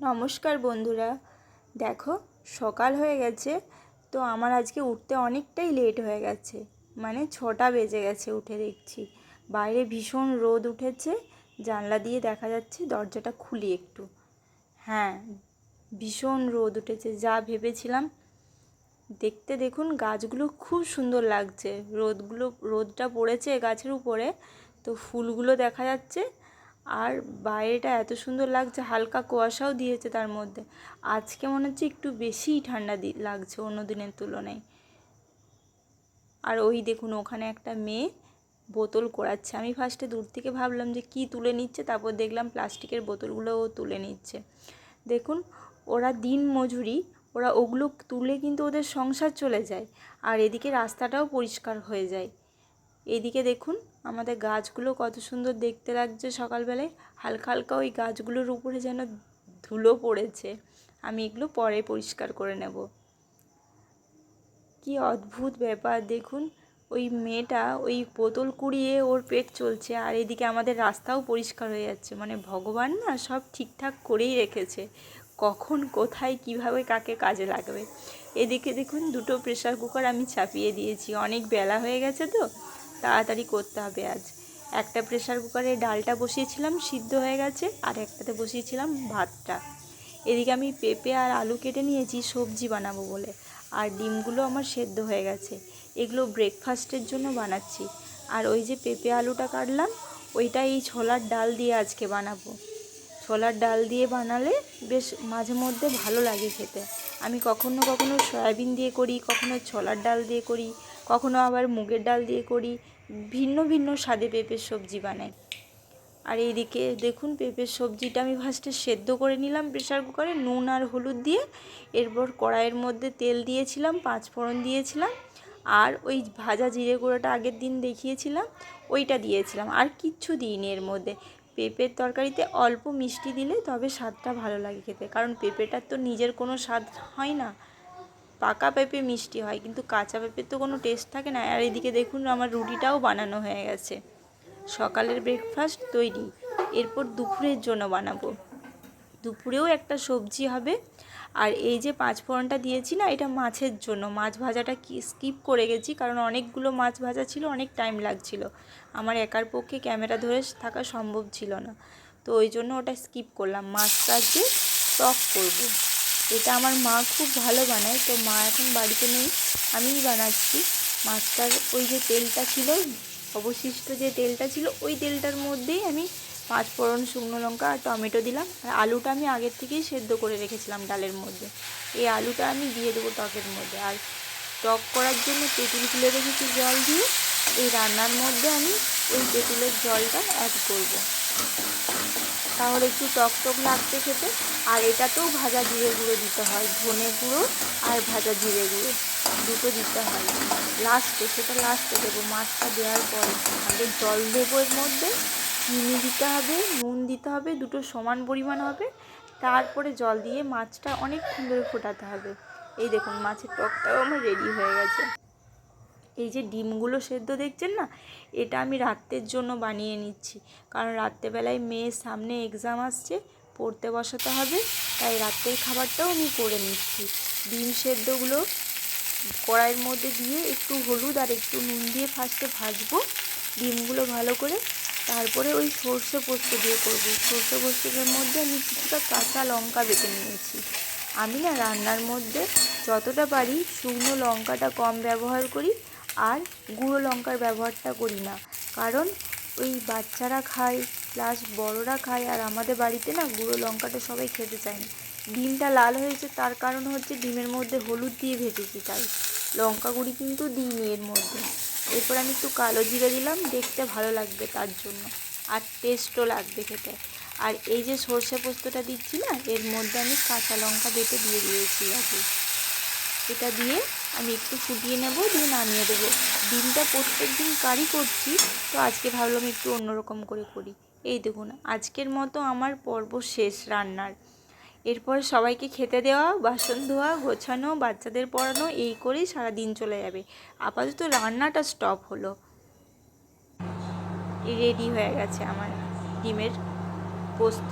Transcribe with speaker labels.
Speaker 1: নমস্কার বন্ধুরা। দেখো, সকাল হয়ে গেছে, তো আমার আজকে উঠতে অনেকটাই লেট হয়ে গেছে। মানে ছটা বেজে গেছে উঠে দেখছি। বাইরে ভীষণ রোদ উঠেছে, জানলা দিয়ে দেখা যাচ্ছে দরজাটা খুলি একটু। হ্যাঁ ভীষণ রোদ উঠেছে, যা ভেবেছিলাম। দেখতে দেখুন, গাছগুলো খুব সুন্দর লাগছে। রোদগুলো, রোদটা পড়েছে গাছের উপরে, তো ফুলগুলো দেখা যাচ্ছে। আর বাইরেটা এত সুন্দর লাগছে, হালকা কুয়াশাও দিয়েছে তার মধ্যে। আজকে মনে হচ্ছে একটু বেশিই ঠান্ডা লাগছে অন্য দিনের তুলনায়। আর ওই দেখুন, ওখানে একটা মেয়ে বোতল করাচ্ছে আমি ফার্স্টে দূর থেকে ভাবলাম যে কি তুলে নিচ্ছে, তারপর দেখলাম প্লাস্টিকের বোতলগুলো ও তুলে নিচ্ছে। দেখুন, ওরা দিন মজুরি, ওরা ওগুলো তুলে কিন্তু ওদের সংসার চলে যায়। আর এদিকে রাস্তাটাও পরিষ্কার হয়ে যায়। এদিকে দেখুন আমাদের গাছগুলো কত সুন্দর দেখতে লাগছে সকালবেলায়। হালকা হালকা ওই গাছগুলোর উপরে যেন ধুলো পড়েছে। আমি এগুলো পরে পরিষ্কার করে নেব। কি অদ্ভুত ব্যাপার, দেখুন। ওই মেয়েটা ওই বোতল কুড়িয়ে ওর পেট চলছে আর এদিকে আমাদের রাস্তাও পরিষ্কার হয়ে যাচ্ছে। মানে ভগবান না সব ঠিকঠাক করেই রেখেছে। কখন, কোথায়, কীভাবে, কাকে কাজে লাগবে? এদিকে দেখুন দুটো প্রেশার কুকার আমি চাপিয়ে দিয়েছি। অনেক বেলা হয়ে গেছে তো। তাড়াতাড়ি করতে হবে আজ। একটা প্রেশার কুকারে ডালটা বসিয়েছিলাম, সিদ্ধ হয়ে গেছে, আর একটাতে বসিয়েছিলাম ভাতটা। এদিকে আমি পেঁপে আর আলু কেটে নিয়েছি, সবজি বানাবো বলে। আর ডিমগুলো আমার সেদ্ধ হয়ে গেছে। এগুলো ব্রেকফাস্টের জন্য বানাচ্ছি। আর ওই যে পেঁপে আলুটা কাটলাম, ওইটা এই ছোলার ডাল দিয়ে আজকে বানাবো। ছোলার ডাল দিয়ে বানালে বেশ মাঝে মধ্যে ভালো লাগে খেতে। আমি কখনো কখনো সয়াবিন দিয়ে করি, কখনো ছোলার ডাল দিয়ে করি কখনো আবার মুগের ডাল দিয়ে করি, ভিন্ন ভিন্ন স্বাদে পেঁপের সবজি বানাই। আর এইদিকে দেখুন, পেঁপের সবজিটা আমি ফার্স্টে সেদ্ধ করে নিলাম প্রেশার কুকারে নুন আর হলুদ দিয়ে। এরপর কড়াইয়ের মধ্যে তেল দিয়েছিলাম, পাঁচ ফোড়ন দিয়েছিলাম। আর ওই ভাজা জিরে গুঁড়োটা আগের দিন দেখিয়েছিলাম, ওইটা দিয়েছিলাম। আর কিচ্ছু দিইনি এর মধ্যে। পেঁপের তরকারিতে অল্প মিষ্টি দিলে তবে স্বাদটা ভালো লাগে খেতে। কারণ পেঁপেটার তো নিজের কোনো স্বাদ হয় না। পাকা পেঁপে মিষ্টি হয়, কিন্তু কাঁচা পেঁপের তো কোনো টেস্ট থাকে না। আর এদিকে দেখুন আমার রুটিটাও বানানো হয়ে গেছে। সকালের ব্রেকফাস্ট তৈরি, এরপর দুপুরের জন্য বানাবো। দুপুরেও একটা সবজি হবে। আর এই যে পাঁচ ফোড়নটা দিয়েছি না, এটা মাছের জন্য। মাছ ভাজাটা কি স্কিপ করে গেছি, কারণ অনেকগুলো মাছ ভাজা ছিল, অনেক টাইম লাগছিল। আমার একার পক্ষে ক্যামেরা ধরে থাকা সম্ভব ছিল না। তো ওই জন্য ওটা স্কিপ করলাম। মাছটা আজকে টক করব। এটা আমার মা খুব ভালো বানায়, তো মা এখন বাড়িতে নেই, আমিই বানাচ্ছি। মাছটার ওই যে তেলটা ছিল, অবশিষ্ট যে তেলটা ছিল, ওই তেলটার মধ্যেই আমি পাঁচ ফোড়ন শুকনো লঙ্কা আর টমেটো দিলাম। আর আলুটা আমি আগের থেকেই সেদ্ধ করে রেখেছিলাম ডালের মধ্যে। এই আলুটা আমি দিয়ে দেবো টকের মধ্যে। আর টক করার জন্য তেঁতুল তুলে রেখেছি জল দিয়ে। এই রান্নার মধ্যে আমি ওই তেঁতুলের জলটা অ্যাড করব। তাহলে একটু টক টক লাগতে খেতে। আর এটাতেও ভাজা জিরে গুঁড়ো দিতে হয়, ধনে গুঁড়ো আর ভাজা জিরে গুঁড়ো দুটো দিতে হয়। লাস্টে সেটা লাস্টে দেবো। মাছটা দেওয়ার পরে আগে জল দেবো এর মধ্যে। চিনি দিতে হবে, নুন দিতে হবে, দুটো সমান পরিমাণ হবে। তারপরে জল দিয়ে মাছটা অনেকক্ষণ ধরে ফোটাতে হবে। এই দেখুন, মাছের টকটাও আমার রেডি হয়ে গেছে। এই যে ডিমগুলো সেদ্ধ দেখছেন না? এটা আমি রাত্রের জন্য বানিয়ে নিচ্ছি। কারণ রাত্রেবেলায় মেয়ের সামনে এক্সাম আসছে, পড়তে বসাতে হবে, তাই রাত্রের খাবারটাও আমি করে নিচ্ছি। ডিম সেদ্ধগুলো কড়াইয়ের মধ্যে দিয়ে একটু হলুদ আর একটু নুন দিয়ে ফার্স্টে ভাজবো। ডিমগুলো ভালো করে তারপরে ওই সর্ষে পোস্ত দিয়ে করব। সর্ষে পোস্তর মধ্যে আমি কিছুটা কাঁচা লঙ্কা বেটে নিয়েছি। আমি না রান্নার মধ্যে যতটা পারি শুকনো লঙ্কাটা কম ব্যবহার করি আর গুঁড়ো লঙ্কার ব্যবহারটা করি না। কারণ ওই বাচ্চারা খায় প্লাস বড়রা খায়, আর আমাদের বাড়িতে না গুঁড়ো লঙ্কাটা সবাই খেতে চায় না। ডিমটা লাল হয়েছে, তার কারণ হচ্ছে ডিমের মধ্যে হলুদ দিয়ে ভেজেছি তাই। লঙ্কা গুঁড়ি কিন্তু দিইনি এর মধ্যে। এরপর আমি একটু কালো জিরে দিলাম, দেখতে ভালো লাগবে তার জন্য। আর টেস্টও লাগবে খেতে। আর এই যে সর্ষে পোস্তটা দিচ্ছি না, এর মধ্যে আমি কাঁচা লঙ্কা বেটে দিয়ে দিয়েছি আগে। এটা দিয়ে আমি একটু ফুটিয়ে নেব, দিয়ে নামিয়ে দেবো। ডিমটা প্রত্যেক দিন কারি করছি, তো আজকে ভাবলাম একটু অন্যরকম করে করি। এই দেখুন, আজকের মতো আমার পর্ব শেষ রান্নার। এরপরে সবাইকে খেতে দেওয়া, বাসন ধোয়া, গোছানো, বাচ্চাদের পড়ানো, এই করেই সারা দিন চলে যাবে। আপাতত রান্নাটা স্টপ হলো। রেডি হয়ে গেছে আমার ডিমের পোস্ত।